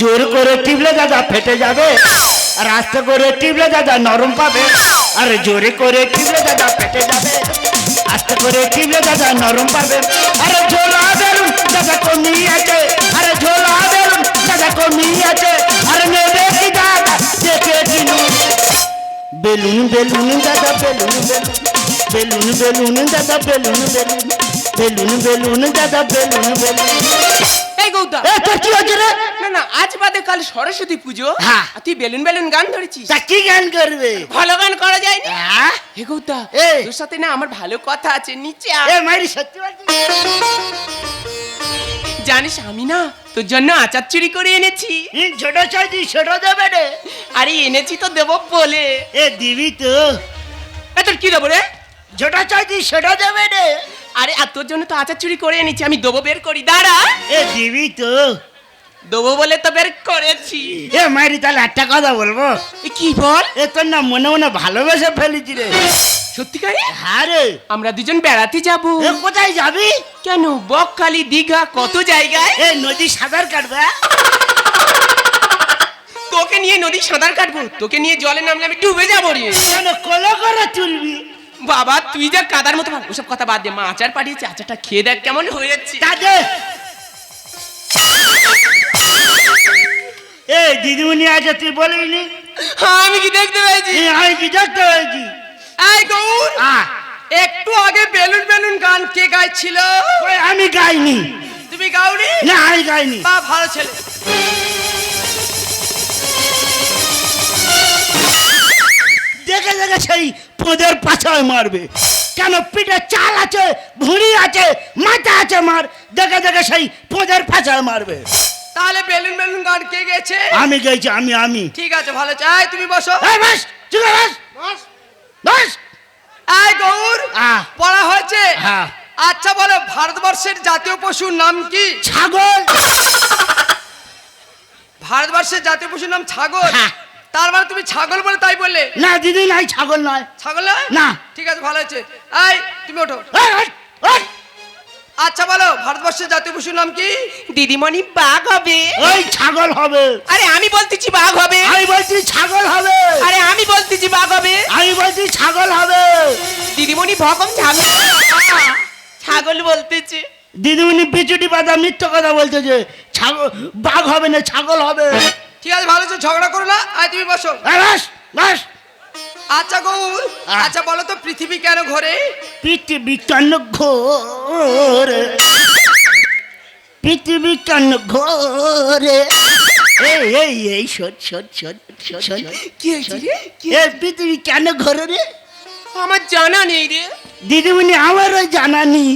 জোর করে টিপলে দাদা ফেটে যাবে আর আস্তে করে টিপলে দাদা নরম পাবে, আর জোরে করে টিপলে দাদা ফেটে যাবে আস্তে করে টিপলে দাদা নরম পাবে। আরে ঝোলা বেলুন দাদা কমি আছে, আরে ঝোলা বেলুন দাদা কমি আছে, আর নেবে কি দাদা দেখে কিনুন বেলুন বেলুন দাদা বেলুন বেলুন বেলুন বেলুন দাদা বেলুন বেলুন বেলুন বেলুন দাদা বেলুন বেলুন। এই গৌতম। এ তোর কি হচ্ছে রে? না না আজ বাদে কাল সরস্বতী পুজো। হ্যাঁ। আর তুই বেলুন বেলুন গান ধরেছিস? তা কি গান করবে? ভালো গান করা যায় হ্যাঁ? হে গৌতা এই। তোর সাথে না আমার ভালো কথা আছে নিচে আয়। এ মাইরি সত্যি বলছি জানিস আমি না তোর জন্য আচার চুরি করে এনেছি। ছোট চাইছি ছোট দেবে রে। আরে এনেছি তো দেবো বলে। এ দিবি তো। এ তোর কি দেবো রে? ছোট চাইছি ছোট দেবে রে। আরে আর তোর জন্য তো আচার চুরি করে এনেছি আমি দেবো বের করি। দাঁড়া। এ দিবি তো। দেবো বলে তো বের করেছি। এ মাইরি তাহলে একটা কথা বলব। এ কি বল? এ তোর না মনে মনে ভালোবেসে ফেলেছি রে। সত্যিকারে হ্যাঁ রে। আমরা দুজন বেড়াতে যাব। এ কোথায় যাবি? কেন বকখালি দীঘা কত জায়গায়? এ নদী সাঁতার কাটবে। তোকে নিয়ে নদী সাঁতার কাটবো। তোকে নিয়ে জলে নামলে আমি ডুবে যাব রে। কেন কলো করে তুলবি বাবা তুই যা কাদার মতো ওসব কথা বাদ দে। মা আচার পাঠিয়েছে আচারটা খেয়ে দেখ কেমন হয়েছে তাতে এ দিদিমণি আছে তুই বলিনি? হ্যাঁ, আমি কি দেখতে পেয়েছি? এ, আমি কি দেখতে পেয়েছি? এই গৌর আ, একটু আগে বেলুন বেলুন গান কে গাইছিল? আমি গাইনি। তুমি গাউনি না আমি গাইনি। বা ভালো ছেলে। দেখে দেখে সেই পোদের পাছায় মারবে। কেন পিঠে চাল আছে ভুঁড়ি আছে মাথা আছে মার দেখে দেখে সেই পোদের পাছায় মারবে। তাহলে বেলুন বেলুন গান কে গেছে আমি গেছি আমি আমি। ঠিক আছে ভালো চাই তুমি বসো। এই বাস ঠিক আছে বাস। বাস। এই গৌর। পড়া হয়েছে? হ্যাঁ। আচ্ছা বলো ভারতবর্ষের জাতীয় পশুর নাম কি? ছাগল। ভারতবর্ষের জাতীয় পশুর নাম ছাগল? হ্যাঁ। তার মানে তুমি ছাগল বলে তাই বললে? না দিদি নাই ছাগল নয়। ছাগল না? না। ঠিক আছে ভালো হয়েছে। এই তুমি ওঠো। এই, এই, এই, আচ্ছা বলো ভারতবর্ষের জাতীয় পশুর নাম কি? দিদিমণি বাঘ হবে। ওই ছাগল হবে। আরে আমি বলতেছি বাঘ হবে। আমি বলছি ছাগল হবে। আরে আমি বলতেছি বাঘ হবে। আমি বলছি ছাগল হবে। দিদিমণি ভগম ছাগল ছাগল বলতেছে। দিদিমণি বিচুটি পাতা মিথ্য কথা বলতেছে। ছাগল বাঘ হবে না ছাগল হবে। ঠিক আছে ভালো হয়েছে ঝগড়া করো না। আয় তুমি বসো। বাস বাস। আচ্ছা আহ। আচ্ছা বলো তো পৃথিবী কেন ঘোরে? পৃথিবী কেন ঘোরে? পৃথিবী কেন ঘোরে? এই এই এই শোন শোন শোন কি হয়েছে রে? পৃথিবী কেন ঘোরে রে? আমার জানা নেই রে। দিদিমণি আমারও জানা নেই।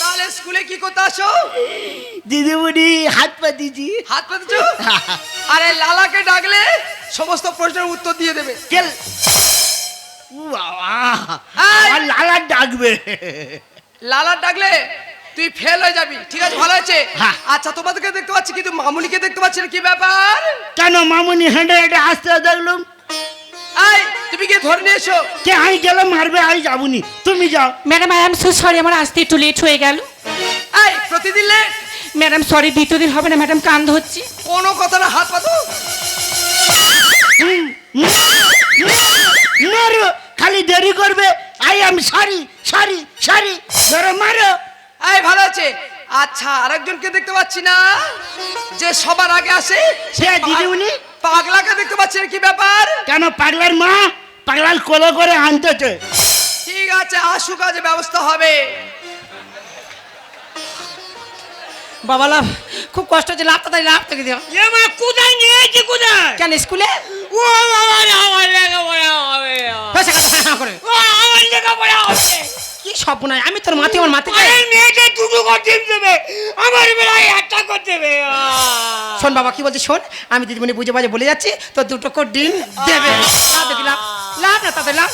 তাহলে স্কুলে কি করতে আসো? দিদিমণি হাত পা পাতিছি হাত পাতেছো আরে লালাকে ডাকলে সমস্ত প্রশ্নের উত্তর দিয়ে দেবে। কেল! লালা ডাকবে। লালা ডাকলে তুই ফেল হয়ে যাবি। ঠিক আছে ভালো হয়েছে? হ্যাঁ। আচ্ছা তোমাদেরকে দেখতে পাচ্ছি কিন্তু মামুনিকে দেখতে পাচ্ছি না কি ব্যাপার? কেন মামুনি হেঁটে হেঁটে আসতে দেখলুম। এই! তুমি গিয়ে ধরে নিয়ে এসো। কে আমি গেলে মারবে আমি যাবনি। তুমি যাও। Madam I am so sorry আমার আসতে একটু লেট হয়ে গেল। এই প্রতিদিন লেট ম্যাডাম সরি দ্বিতীয় দিন হবে না ম্যাডাম কান্দ হচ্ছে। কোনো কথা না হাত পাতো হুম, হুম, মারো খালি দেরি করবে। I am sorry sorry sorry ধরো মারো। এই ভালো আছে। আচ্ছা আরেকজনকে দেখতে পাচ্ছি না। যে সবার আগে আসে সে দিদিমণি? পাগলাকে দেখতে পাচ্ছি কি ব্যাপার কেন পাগলার মা পাগলার কোলে করে আনতেছে ঠিক আছে আসুক আজ ব্যবস্থা হবে বাবা লাভ খুব কষ্ট হচ্ছে লাভ তাড়াতাড়ি লাভ থেকে দিও এ মা কোথায় নিয়েছি কোথায় কেন স্কুলে ও বাবা রে, আমার হবে কথা হ্যাঁ, হ্যাঁ করে ও আমার লেখাপড়া হবে কি স্বপ্ন? আমি তোর মাতে আমার মাতে মেয়েটা দুটো করতে দেবে। আমার বেলায় একটা করতে দেবে। শোন বাবা কি বলছিস শোন? আমি দিদিমণি বুঝে বাজে বলে যাচ্ছি তো দুটো করে ডিম দেবে। লাভ না তাতে লাভ।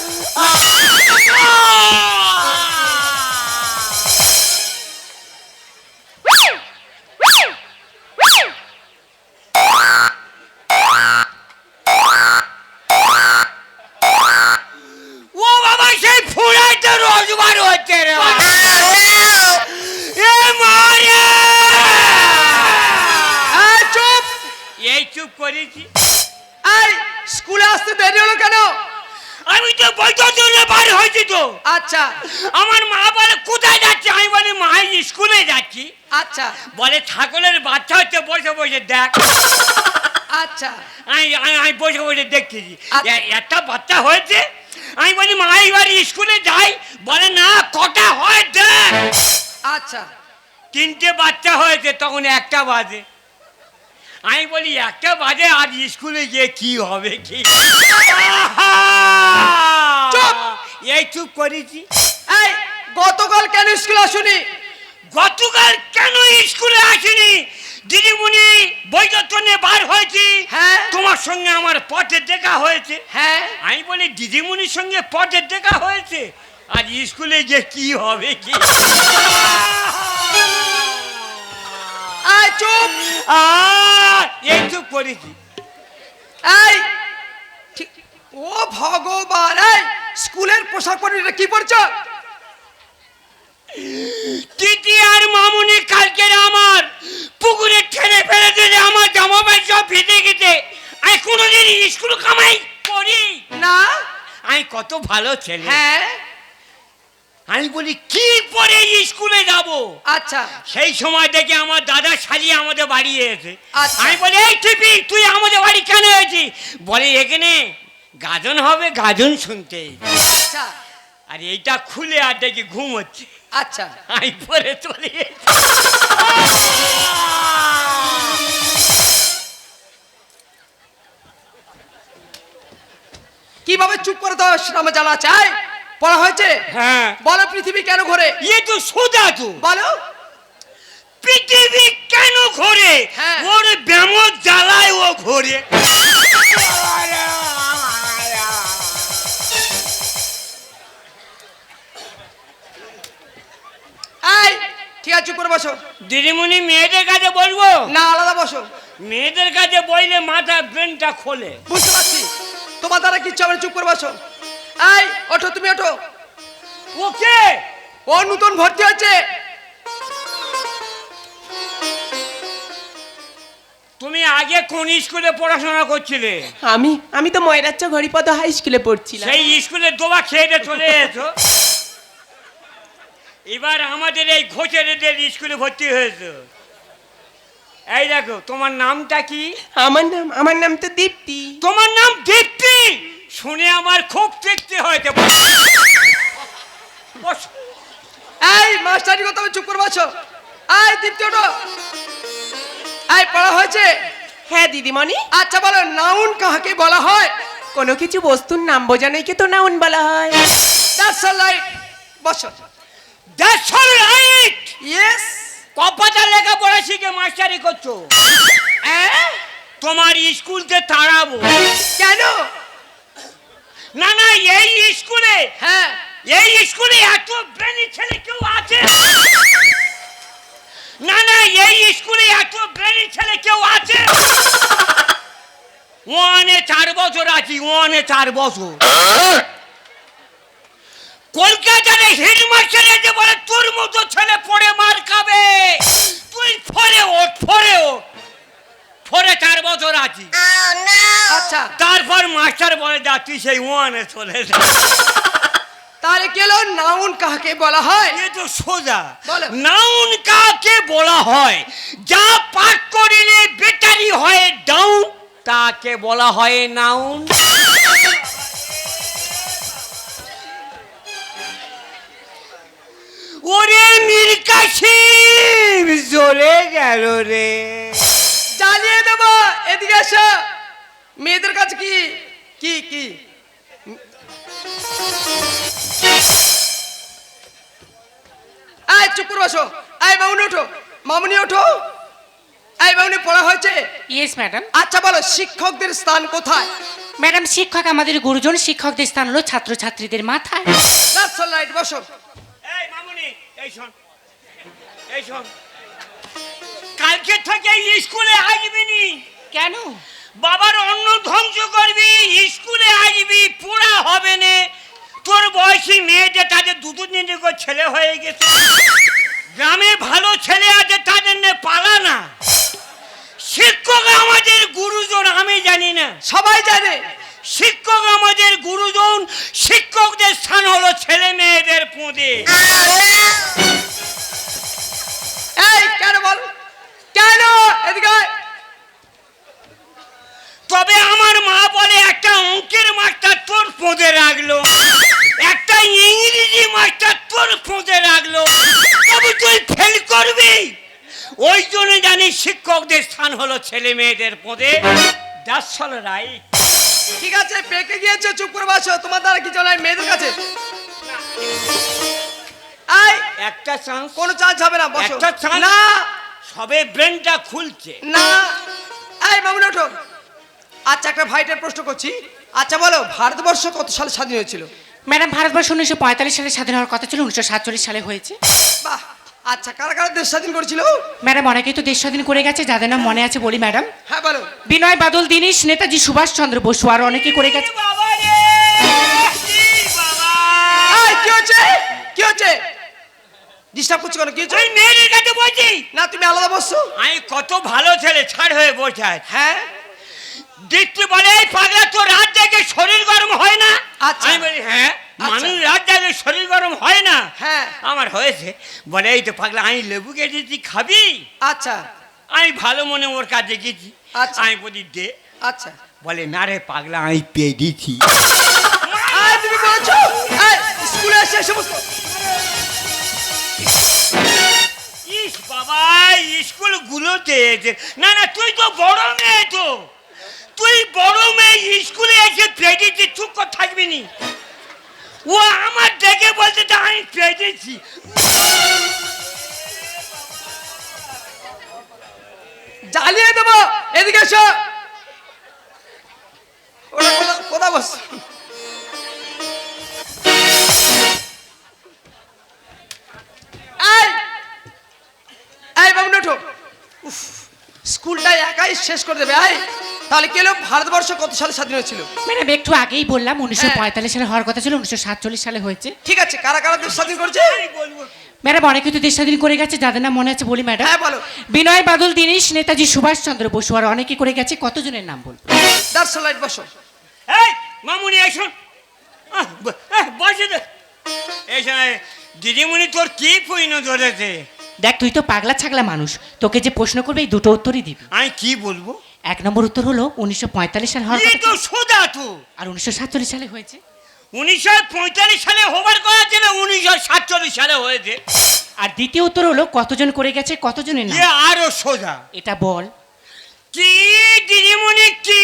এই স্কুলে আসতে দেরি হলো কেন? আমি তো বৈঠক জন্য বার হয়েছি তো। আচ্ছা। আমার মা বলে কোথায় যাচ্ছি? আমি বলি মা স্কুলে যাচ্ছি। আচ্ছা। বলে ছাগলের বাচ্চা হচ্ছে বসে বসে দেখ। আচ্ছা। আমি আমি বসে বসে দেখতেছি। আচ্ছা। একটা বাচ্চা হয়েছে। আমি বলি মা এবার স্কুলে যাই। বলে না কটা হয় দেখ। আচ্ছা। তিনটে বাচ্চা হয়েছে তখন একটা বাজে। আমি বলি একটা বাজে আর স্কুলে গিয়ে কি হবে কি? এই চুপ করেছি। এই গতকাল কেন স্কুলে আসুনি? গতকাল কেন স্কুলে আসেনি? দিদিমণি বৈযত্নে বার হয়েছি। হ্যাঁ। তোমার সঙ্গে আমার পথে দেখা হয়েছে। হ্যাঁ। আমি বলি দিদিমণির সঙ্গে পথে দেখা হয়েছে? আর স্কুলে গিয়ে কি হবে কি? চুপ! আহ, এই চুপ করেছি। এই ও ভগবান এই স্কুলের পোশাক পরে এটা কি পরছ? তিতি আর মামুনি কালকে আমার পুকুরে ঠেলে ফেলেছে যে আমার জামা প্যান্ট সব ভিজে গেছে। আমি কোনোদিন স্কুল কামাই করি না? আমি কত ভালো ছেলে। হ্যাঁ? আমি বলি কি পরে স্কুলে যাব? আচ্ছা। সেই সময় দেখে আমার দাদা সাজিয়ে আমাদের বাড়ি এসে। আচ্ছা। আমি বলি এই টিপি তুই আমাদের বাড়ি কেন এসেছিস? বলে এখানে গাজন হবে গাজন শুনতে। আচ্ছা। আর এইটা খুলে আর দেখি ঘুম হচ্ছে। আচ্ছা। আমি পরে চলে। কীভাবে চুপ করে দাও সেটা আমার জানা চাই পড়া হয়েছে? হ্যাঁ। বলো পৃথিবী কেন ঘোরে? ইয়ে তো সোজা তো। বলো। পৃথিবী কেন ঘোরে? হ্যাঁ। ওর ব্যামো জ্বালায় ও ঘোরে। ঠিক আছে চুপ করে বসো। দিদিমণি মেয়েদের কাছে বলব? না আলাদা বসো। মেয়েদের কাছে বললে মাথা ব্রেনটা খোলে। বুঝতে পারছি। তোমার দ্বারা কিচ্ছু হবে চুপ করে বসো। এই ওঠো তুমি ওঠো। ওকে ও নতুন ভর্তি হচ্ছে তুমি আগে কোন স্কুলে পড়াশোনা করছিলে? আমি আমি তো ময়রাচ্চা ঘড়িপদ হাই স্কুলে পড়ছিলাম। সেই স্কুলে দোবা খেয়ে চলে এসো। এবার আমাদের এই ঘোষের স্কুলে ভর্তি হয়েছে। এই দেখো তোমার নামটা কি? আমার নাম আমার নাম তো দীপ্তি। তোমার নাম দীপ্তি? শুনে আমার খুব তৃপ্তি হয়েছে। বস। এই মাস্টারি কথা চুপ করে বসো এই দীপ্তি ওঠো। এই পড়া হয়েছে? হ্যাঁ দিদিমণি। আচ্ছা বলো নাউন কাহাকে বলা হয়? কোনো কিছু বস্তুর নাম বোঝানোকে তো নাউন বলা হয়? দ্যাটস অল রাইট বসো! ইয়েস কপাটা শিখে মাস্টারি করছ। তোমার স্কুলকে তাড়াবো। কেন? না না এই স্কুলে হ্যাঁ। এই স্কুলে এত ব্রেনি ছেলে কেউ আছে? না না এই স্কুলে এত ব্রেনি ছেলে কেউ আছে? ওয়ানে চার বছর আছি ওয়ানে চার বছর। কলকাতার হেডমাস্টার এসে বলে তোর মতো ছেলে পড়ে মার খাবে। তুই ফরে ওঠ ফরে ওঠ। ফরে চার বছর আছি। আচ্ছা। তারপর মাস্টার বলে যা তুই সেই ওয়ানে চলে যা। তাহলে কেন নাউন কাকে বলা হয়? এ তো সোজা। বলো। নাউন কাকে বলা হয়? যা পাঠ করিলে বেটারি হয় ডাউন তাকে বলা হয় নাউন। ওরে মীর কাশিম জ্বলে গেল রে। জ্বালিয়ে দেবো। এদিকে এসো। মেয়েদের কাছে কি? কি কি? আয় চুপ করে বসো। এই মামুনি ওঠো। মামুনি ওঠো। এই মামুনি পড়া হয়েছে? ইয়েস ম্যাডাম আচ্ছা বলো শিক্ষকদের স্থান কোথায়? ম্যাডাম শিক্ষক আমাদের গুরুজন শিক্ষকদের স্থান হলো ছাত্রছাত্রীদের মাথায়। অল বসো। এই মামুনি এই শোন। এই শোন। কালকে থেকে স্কুলে আসবি নি? কেন? বাবার অন্ন ধ্বংস করবি স্কুলে আসবি পুরা হবে না। তোর বয়সী মেয়েদের তাদের দুটো তিনটে করে ছেলে হয়ে গেছে। গ্রামে ভালো ছেলে আছে তাদের নে পালা না। শিক্ষক আমাদের গুরুজন আমি জানি না। সবাই জানে। শিক্ষক আমাদের গুরুজন শিক্ষকদের স্থান হলো ছেলে মেয়েদের পোঁদে এই কেন বল? কেন এদিকে তবে আমার মা বলে একটা অঙ্কের মাস্টার তোর পোঁদে রাখল। একটা ইংরেজি মাস্টার তোর পোঁদে রাখল। তবে তুই ফেল করবি। ওই জন্য জানি শিক্ষকদের স্থান হলো ছেলে মেয়েদের পোঁদে দ্যাটস অল রাইট ঠিক আছে পেকে গিয়েছে চুপ করে বসো। তোমার দ্বারা কি চলে মেয়েদের কাছে। আই একটা চান্স কোনো চান্স হবে না বসো। একটা chance? না। সবে ব্রেনটা খুলছে। না এই মামুন ওঠো। আচ্ছা একটা ভাইটার প্রশ্ন করছি। আচ্ছা বলো ভারতবর্ষ কত সালে স্বাধীন হয়েছিল? ম্যাডাম ভারতবর্ষ উনিশশো পঁয়তাল্লিশ সালে স্বাধীন হওয়ার কথা ছিল উনিশশো সাতচল্লিশ সালে হয়েছে। বাহ আচ্ছা কারা কারা দেশ স্বাধীন করেছিল? ম্যাডাম অনেকেই তো দেশ স্বাধীন করে গেছে যাদের নাম মনে আছে বলি ম্যাডাম। হ্যাঁ বলো। বিনয় বাদল দীনেশ নেতাজি সুভাষচন্দ্র বসু আর অনেকে করে গেছে। বাবা বাবা কি হচ্ছে? কি হচ্ছে? ডিস্টার্ব করছ কেন? কি ওই মেয়ের কাছে বলছি। না তুমি আলাদা বসছো? আমি কত ভালো ছেলে ছাড় হয়ে বসে আছে। হ্যাঁ? দেখতে বলে এই পাগলা তো রাত জাগে শরীর গরম হয় না? আচ্ছা। আমি বলি হ্যাঁ মানুষ রাত জাগে শরীর গরম হয় না? হ্যাঁ। আমার হয়েছে। বলে এই তো পাগলা আমি লেবু কেটেছি খাবি? আচ্ছা। আমি ভালো মনে ওর কাছে গেছি আচ্ছা। আমি বলি দে। আচ্ছা। বলে না রে পাগলা আমি পেয়ে দিছি তুমি বলেছ? স্কুলে এসে সমস্ত বাবা স্কুল গুলোতে না না, তুই তো বড় মেয়ে তো। তুই বড় মেয়ে, স্কুলে এসে পেয়েছি চুপ করে থাকবি নি। ও আমার দেখে বলতে আমি ফেটেছি জ্বালিয়ে দেবো। এদিকে এসো। শেষ করে দেবে। এই তাহলে কেন ভারতবর্ষ কত সালে স্বাধীন হয়েছিল? ম্যাডাম একটু আগেই বললাম উনিশশো পঁয়তাল্লিশ সালে হওয়ার কথা ছিল উনিশশো সাতচল্লিশ সালে হয়েছে। ঠিক আছে কারা কারা দেশ স্বাধীন করেছে? ম্যাডাম অনেকে তো দেশ স্বাধীন করে গেছে যাদের নাম মনে আছে বলি ম্যাডাম। হ্যাঁ বলো। বিনয় বাদল দীনেশ নেতাজি সুভাষচন্দ্র বসু আর অনেকে করে গেছে কতজনের নাম বল দার্স লাইট বসো। এই মামুনি এসো বসে দে। এই সময় দিদিমণি তোর কি পইন ধরেছে? দেখ তুই তো পাগলা ছাগলা মানুষ। তোকে যে প্রশ্ন করবে এই দুটো উত্তরই দিবি। আমি কি বলব? এক নম্বর উত্তর হলো উনিশশো পঁয়তাল্লিশ সালে হওয়ার এ কথা তো সোজা তো। আর উনিশশো সাতচল্লিশ সালে হয়েছে? উনিশশো পঁয়তাল্লিশ সালে হবার কথা ছিল উনিশশো সাতচল্লিশ সালে হয়েছে। আর দ্বিতীয় উত্তর হলো কতজন করে গেছে কতজনের নাম? এ আরও সোজা। এটা বল। কি দিদিমণি কি?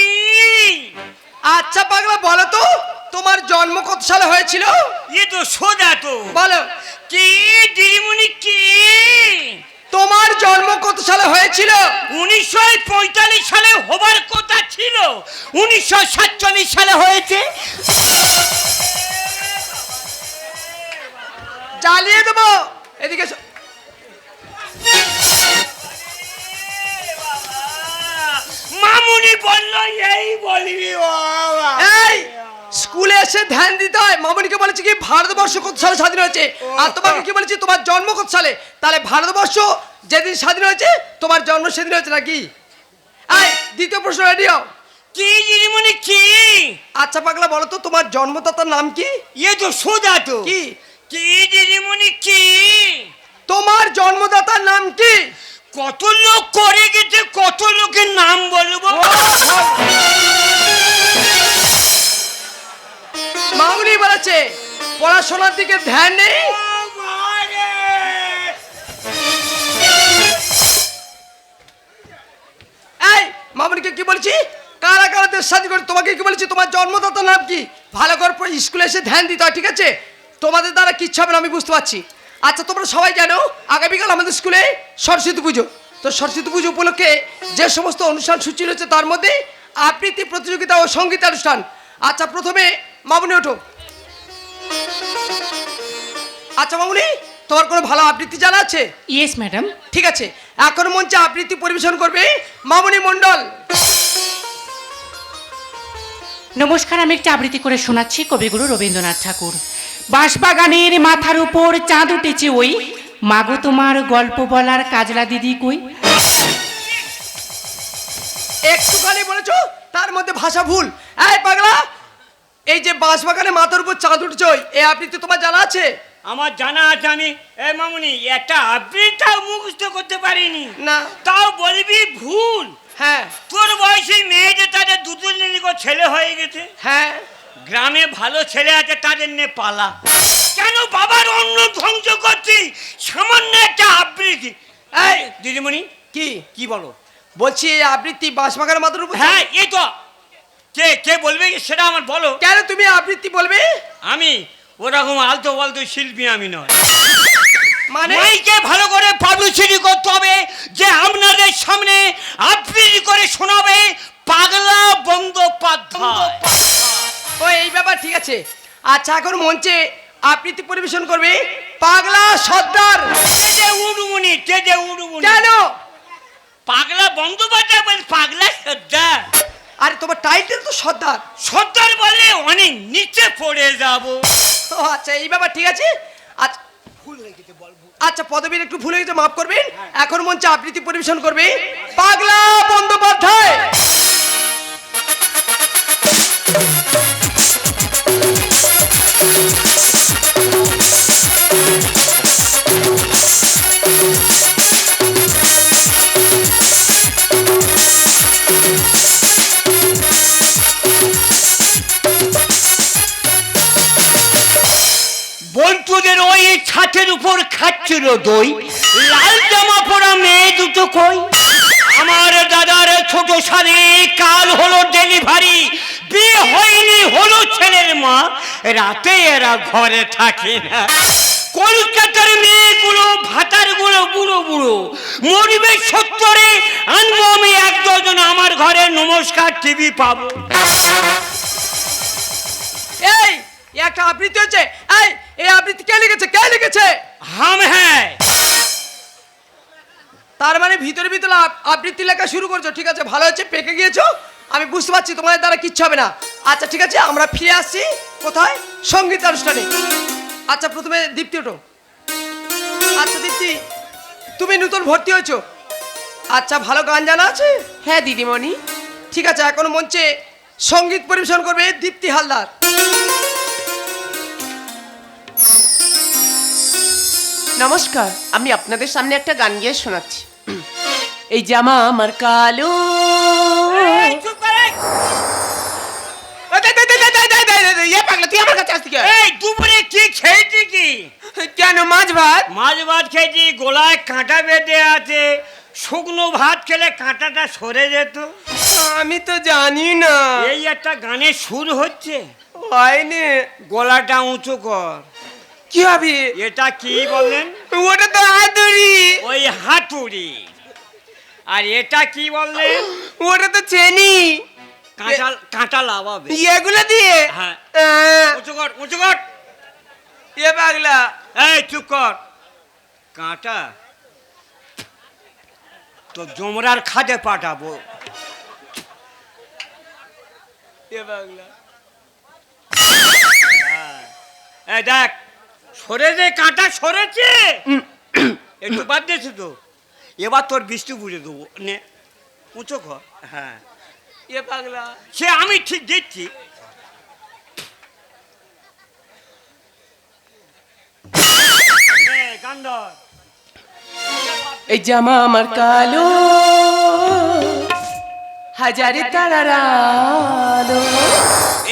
আচ্ছা পাগলা বলো তো তোমার জন্ম কত সালে হয়েছিল? এ তো সোজা তো। বলো। কি দিদিমণি কি? তোমার জন্ম কত সালে হয়েছিল? উনিশশো পঁয়তাল্লিশ সালে হবার কথা ছিল। উনিশশো সাতচল্লিশ সালে হয়েছে। জ্বালিয়ে দেবো। এদিকে মামুনি বলল এই বলবি এই স্কুলে এসে ধ্যান দিতে হয়। মামনিকে বলেছে কি ভারতবর্ষ কত সালে স্বাধীন হয়েছে? আর তোমাকে কি বলেছি তোমার জন্ম কত সালে তাহলে ভারতবর্ষ যেদিন স্বাধীন হয়েছে তোমার জন্ম সেদিন হয়েছে নাকি? এই দ্বিতীয় প্রশ্ন রেডি হও। কি দিদিমণি কি? আচ্ছা পাগলা বলো তো তোমার জন্মদাতার নাম কি? এ তো সোজা তো। কি? কি দিদিমণি কি? তোমার জন্মদাতার নাম কি? কত লোক করে গেছে কত লোকের নাম বলব? মামনি বলেছে পড়াশোনার দিকে ধ্যান নেই? মামনিকে কি বলছি? কারা কারা দেশ স্বাধীন করে তোমাকে কি বলেছি? তোমার জন্মদাতার নাম কি? ভালো করে স্কুলে এসে ধ্যান দিতে হয় ঠিক আছে? তোমাদের দ্বারা কিচ্ছু হবে না আমি বুঝতে পারছি। আচ্ছা তোমরা সবাই জানো আগামীকাল আমাদের স্কুলে সরস্বতী পুজো। তো সরস্বতী পুজো উপলক্ষে যে সমস্ত অনুষ্ঠান সূচি রয়েছে তার মধ্যে আবৃত্তি প্রতিযোগিতা ও সংগীত অনুষ্ঠান। আচ্ছা প্রথমে মামুনি ওঠো। আচ্ছা মামুনি তোমার কোনো ভালো আবৃত্তি জানা আছে? ইয়েস ম্যাডাম ঠিক আছে এখন মঞ্চে আবৃত্তি পরিবেশন করবে মামুনি মণ্ডল। নমস্কার আমি একটি আবৃত্তি করে শোনাচ্ছি কবিগুরু রবীন্দ্রনাথ ঠাকুর। বাঁশবাগানের মাথার উপর চাঁদ উঠেছে ওই। মাগো তোমার গল্প বলার কাজলা দিদি কই? একটুখানি বলেছ? তার মধ্যে ভাষা ভুল। এই পাগলা এই যে বাঁশ বাগানে মাথার উপর চাঁদ উঠছে ওই এ আপনি তো তোমার জানা আছে? আমার জানা আছে আমি। এ মামুনি একটা আবৃত্তিটাও মুখস্থ করতে পারিনি। না। তাও বলবি ভুল? হ্যাঁ। তোর বয়সী মেয়ে যে তাদের দুটো নিয়ে ছেলে হয়ে গেছে। হ্যাঁ। গ্রামে ভালো ছেলে আছে তাদের নিয়ে পালা। কেন বাবার অন্ন ধ্বংস করছি সামান্য একটা আবৃত্তি। এই দিদিমণি কি? কি বলো? বলছি এই আবৃত্তি বাঁশ বাগানের মাথার উপর হ্যাঁ এই তো। কে কে বলবে সেটা আমার বলো। কেন তুমি আবৃত্তি বলবে? আমি ওরকম আলতো বলতো শিল্পী আমি নয়। মানে? মাইকে ভালো করে পাবলিসিটি করতে হবে যে আপনাদের সামনে আবৃত্তি করে শোনাবে পাগলা বন্দ্যোপাধ্যায়। ও এই ব্যাপার ঠিক আছে। আচ্ছা এখন মঞ্চে আবৃত্তি পরিবেশন করবে পাগলা সর্দার। তেজে উড়ুমুনি তেজে উড়ুমুনি। কেন? পাগলা বন্দ্যোপাধ্যায় বলে পাগলা সর্দার। আরে তোমার টাইটেল তো সর্দার। সর্দার বলে অনেক নিচে পড়ে যাব। ও আচ্ছা এই ব্যাপার ঠিক আছে। আচ্ছা আচ্ছা পদবীর একটু ভুল হয়ে গেছে মাফ করবেন। এখন মঞ্চে আবৃত্তি পরিবেশন করবে পাগলা বন্দ্যোপাধ্যায়। বন্ধুদের ওই ছাতের উপর খাচ্ছিল দই। লাল জামা পরা মেয়ে দুটো কই? আমার দাদার ছোট সালে কাল হলো ডেলিভারি, বিয়ে হয়নি হলো ছেলের মা। রাতে এরা ঘরে থাকে না। কলকাতার মেয়েগুলো ভাতারগুলো বুড়ো বুড়ো। মরবে সত্তরে আনব আমি এক ডজন আমার ঘরে নমস্কার টিভি পাবো। এই একটা আবৃত্তি হচ্ছে। এই এই আবৃত্তি কে লিখেছে? কে লিখেছে? হাম হ্যাঁ তার মানে ভিতরে ভিতরে আব- আবৃত্তি লেখা শুরু করছ। ঠিক আছে ভালো হচ্ছে পেকে গিয়েছো? আমি বুঝতে পারছি তোমাদের দ্বারা কিচ্ছু হবে না। আচ্ছা ঠিক আছে আমরা ফিরে আসছি কোথায়? সংগীত অনুষ্ঠানে। আচ্ছা প্রথমে দীপ্তি ওঠো। আচ্ছা দীপ্তি তুমি নতুন ভর্তি হয়েছো। আচ্ছা ভালো গান জানা আছে? হ্যাঁ দিদিমণি। ঠিক আছে এখন মঞ্চে সংগীত পরিবেশন করবে দীপ্তি হালদার। নমস্কার আমি আপনাদের সামনে একটা গান গিয়ে শোনাচ্ছি। এই জামা আমার কালো। কেন? এই দুপুরে কি খেয়েছি কি? কেন মাছ ভাত? মাছ ভাত খেয়েছি গোলায় কাঁটা বেঁধে আছে। শুকনো ভাত খেলে কাঁটাটা সরে যেত। আমি তো জানি না। এই একটা গানের সুর হচ্ছে। হয়নি। গলাটা উঁচু কর। কি হবে? এটা কি বললেন ওটা তো হাতুড়ি। ওই হাতুড়ি। আর এটা কি বললে? ওটা তো চেনি। কাঁটা কাঁটা লাভাবে এগুলো দিয়ে? হ্যাঁ। উঁচু কর উঁচু কর। এ পাগলা। এই চুপ কর। কাঁটা? তো জমরার খাদে পাঠাবো। এ পাগলা। এই দেখ সরে যে কাঁটা সরেছে একটু বাদ দিয়েছি তো এবার তোর বৃষ্টি বুঝে দেবো। নে উঁচু কর। হ্যাঁ। এ পাগলা। সে আমি ঠিক দেখছি। এই, এই জামা আমার কালো হাজারে তারার আলো।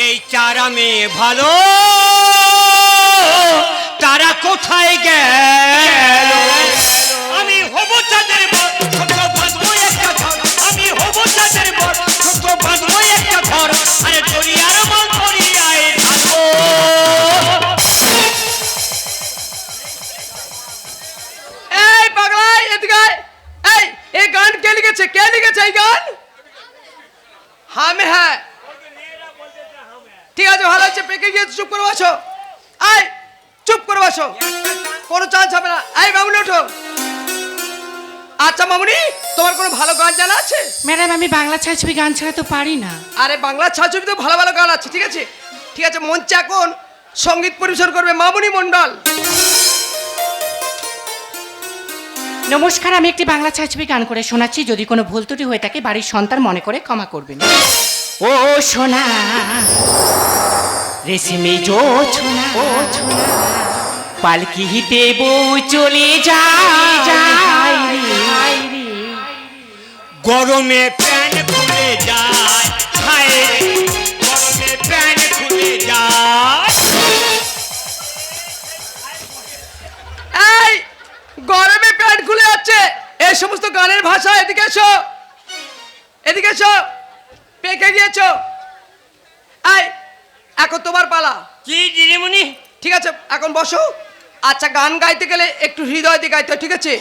এই চারা মেয়ে ভালো তারা কোথায় গেল? লিখেছে কে লিখেছে এই গান? হামে হ্যাঁ। ঠিক আছে ভালো হচ্ছে পেকে গিয়ে চুপ করে বসো। আয় চুপ করে বসো। কোনো চান্স হবে না। এই মামুনি ওঠো। আচ্ছা মামুনি তোমার কোনো ভালো গান জানা আছে? ম্যাডাম আমি বাংলা ছায়াছবি গান ছাড়া তো পারি না। আরে বাংলা ছায়াছবি তো ভালো ভালো গান আছে ঠিক আছে? ঠিক আছে মঞ্চে এখন সংগীত পরিবেশন করবে মামুনি মণ্ডল। নমস্কার, আমি একটি বাংলা ছাত্রী গান করে শোনাচ্ছি। যদি কোনো ভুল ত্রুটি হয়ে থাকে, বাড়ির সন্তান মনে করে ক্ষমা করবেন। ও সোনা, রেশমি জো ছোনা, ও ছোনা পালকিতে বউ চলে যায়। গরমে প্যান্ট খুলে যায়। খুলে যাচ্ছে। এই সমস্ত গানের ভাষা এদিকে এসো। এদিকে এসো। পেকে গিয়েছো। এই এখন তোমার পালা। কি দিদিমণি? ঠিক আছে এখন বসো। আচ্ছা গান গাইতে গেলে একটু হৃদয় দিয়ে গাইতে ঠিক আছে?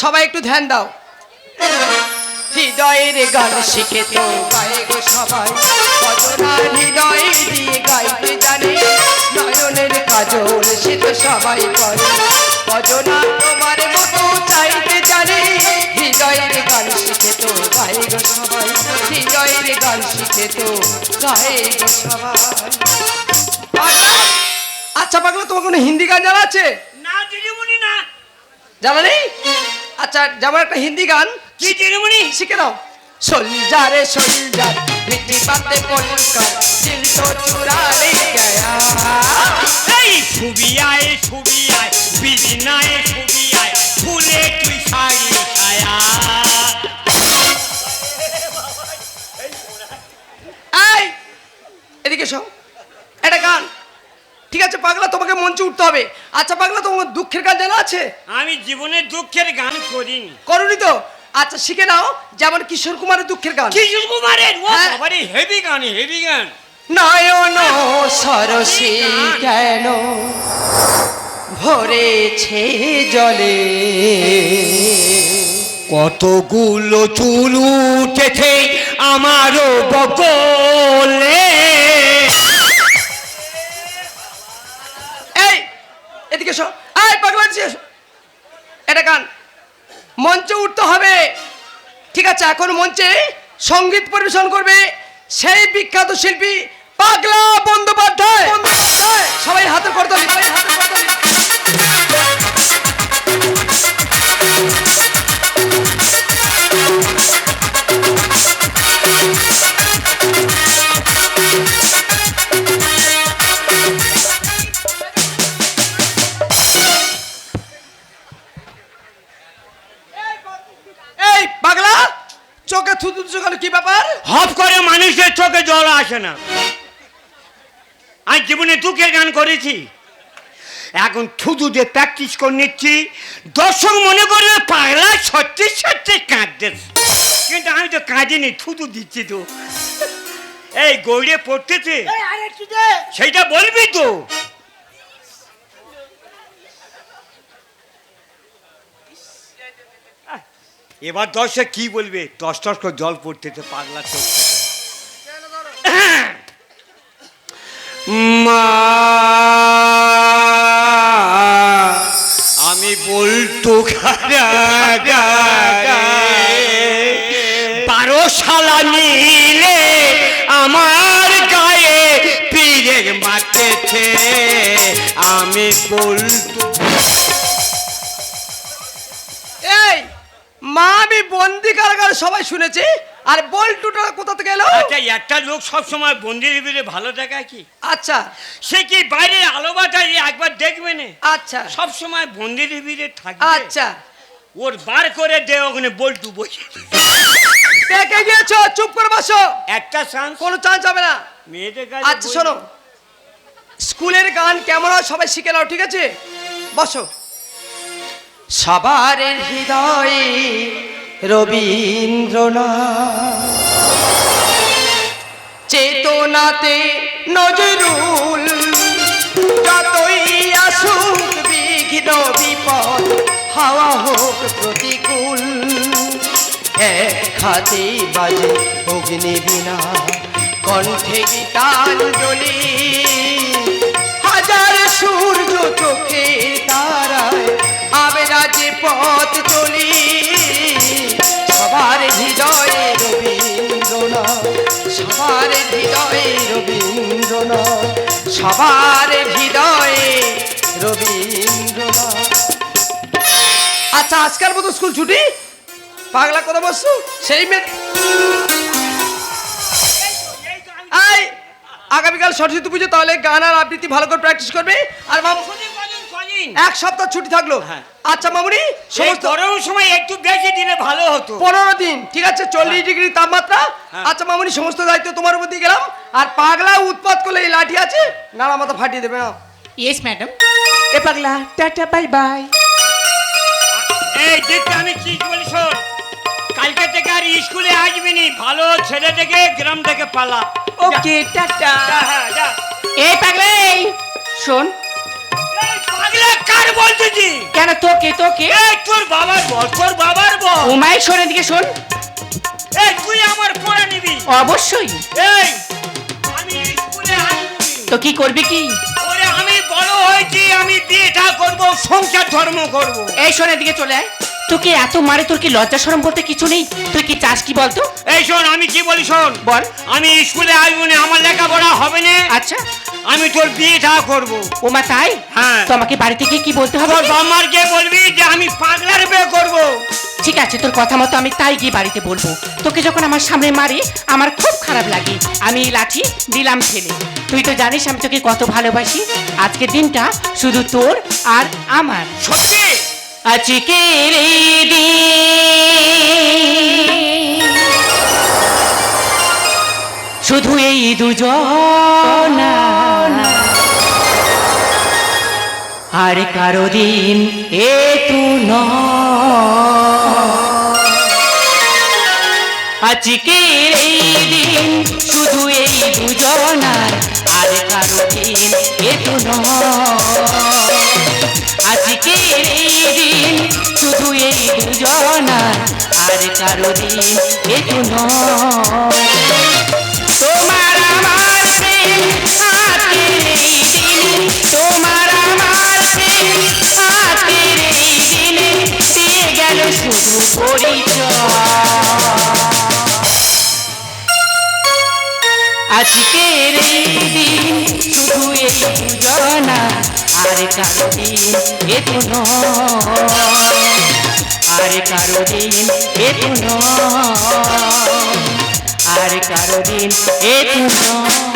সবাই একটু ধ্যান দাও। হৃদয়ের গান শিখে তো। গায়ে গো সবাই। কজনা হৃদয় দিয়ে গাইতে জানে। নয়নের কাজল সে তো সবাই করে। কজনা তোমার মতো চাইতে জানে। হৃদয়ের গান শিখে তো গায়ে গো সবাই হৃদয়ের গান শিখে তো গায়ে গো সবাই আচ্ছা পাগলা তোমার কোনো হিন্দি গান জানা আছে? না দিদিমণি না। জানা নেই? আচ্ছা যেমন একটা হিন্দি গান। কি দিদিমণি শিখে নাও। সোলজারে সোলজার। मीठी बातें बोलकर दिल तो चुरा ले गया। छुबी आए छुबी आए बिजनाए छुबी आए फूले की साड़ी छाया এদিকে সব এটা গান। ঠিক আছে পাগলা তোমাকে মঞ্চে উঠতে হবে। আচ্ছা পাগলা তোমার দুঃখের গান জানা আছে? আমি জীবনে দুঃখের গান করিনি। করনি তো? আচ্ছা শিখে নাও যেমন কিশোর কুমারের দুঃখের গান। কিশোর কুমারের? ও হ্যাঁ। বাবারে হেভি গান হেভি গান। নয়ন সরসী কেন ভরেছে জলে? কতগুলো চুল উঠেছে আমারও বগলে। এই এদিকে এসো। এই পাগলা এদিকে এসো। এটা গান। মঞ্চে উঠতে হবে। ঠিক আছে, এখন মঞ্চে সংগীত পরিবেশন করবে সেই বিখ্যাত শিল্পী পাগলা বন্দ্যোপাধ্যায়। সবাই হাতে করতে সবাই হাতে করতে না। আজ জীবনে দুঃখের গান করেছি। এখন থুতু দিয়ে প্র্যাকটিস করে নিচ্ছি। দর্শক মনে করবে পাগলা সত্যি সত্যি কাঁদতে কিন্তু আমি তো কাঁদিনি থুতু দিচ্ছি তো। এই গৌড়ে পড়তেছে। সেইটা বলবি তো। এবার দর্শক কি বলবে? টস টস করে জল পড়তেছে পাগলা চোখ একটা লোক সবসময় বন্দির ভিতরে ভালো দেখায় কি? আচ্ছা। সে কি বাইরে আলো বাতাস একবার দেখবে না? আচ্ছা। সব সময় বন্দির ভিতরে থাকবে। আচ্ছা। ওর বার করে দে ওখানে বল্টু বসে। পেকে গিয়েছো? চুপ করে বসো। একটা চান্স কোনো চান্স হবে না। মেয়েদের কাছে আচ্ছা শোনো। স্কুলের গান কেমন হয় সবাই শিখে নাও ঠিক আছে? বসো। সবার হৃদয়ে রবীন্দ্রনাথ। চেতনাতে নজরুল, যতই আসুক বিঘ্ন বিপদ, হাওয়া হোক প্রতিকূল। এক হাতে বাজে অগ্নি বিনা, কণ্ঠে গীতাঞ্জলি হাজার সূর্য চোখে তারায় আবেরাজে পথ চলি, সবার হৃদয়ে রবীন্দ্রনাথ। সবার হৃদয়ে রবীন্দ্রনাথ সবার হৃদয়ে রবীন্দ্রনাথ। আচ্ছা আজকের মতো স্কুল ছুটি? পাগলা কথা বসছো সেই মেয়ে আগামীকাল সরস্বতী পুজো তাহলে গান আর আবৃত্তি ভালো করে প্র্যাকটিস করবে? আর এক সপ্তাহ ছুটি থাকল। হ্যাঁ। আচ্ছা মামুনি সমস্ত গরম সময় একটু বেশি দিলে ভালো হতো। পনেরো দিন ঠিক আছে চল্লিশ ডিগ্রি তাপমাত্রা। হ্যাঁ। আচ্ছা মামুনি সমস্ত দায়িত্ব তোমার উপর দিয়ে গেলাম। আর পাগলা উৎপাত করলে এই লাঠি আছে নাড়া মাথা ফাটিয়ে দেবে না ইয়েস ম্যাডাম এ পাগলা টাটা বাই বাই। এই দেখতে আমি কি বলি শোন। কালকে থেকে আর স্কুলে আসবি নি ভালো ছেলে থেকে গ্রাম থেকে পালা। Okay tata. হ্যাঁ, এই পাগলে এই, শোন কার বলতেছি? কেন তোকে তোকে? এই তোর বাবার বল তোর বাবার বল ও শোনে দিকে শোন। এই তুই আমার পড়া নিবি। অবশ্যই। এই আমি স্কুলে আসবি। তো কি করবি কি? ওরে আমি বড় হয়েছি আমি বিয়েটা করব সংসার ধর্ম করব। এই শোনে দিকে চলে আয়। তোকে এত মারে তোর কি লজ্জা শরম বলতে কিছু নেই? তুই কি চাস কি বলতো? এই শোন আমি কি বলি শোন? বল। আমি স্কুলে আসব না আমার লেখাপড়া হবে না। আচ্ছা। আমি তোর বিয়েটা করব। ও মা তাই? হ্যাঁ। তো আমাকে বাড়িতে গিয়ে কি বলতে হবে? তোর বাবার কে বলবি যে আমি পাগলার বিয়ে করব। ঠিক আছে তোর কথা মতো আমি তাই গিয়ে বাড়িতে বলব। তোকে যখন আমার সামনে মারি আমার খুব খারাপ লাগে। আমি এই লাঠি দিলাম ফেলে তুই তো জানিস আমি তোকে কত ভালোবাসি। আজকের দিনটা শুধু তোর আর আমার। সত্যি? আজকের শুধু এই দুজন। আর কারও দিন এ তু আজকের এই আর কারও দিন এ তু তোমার আমার প্রেম তোমার আমার দিয়ে গেল শুধু পরিচয় দিন শুধু এই দুজনা, আর কারও এ নয়। আর কারও দিন এ তুন। আর কারও দিন এ তুন।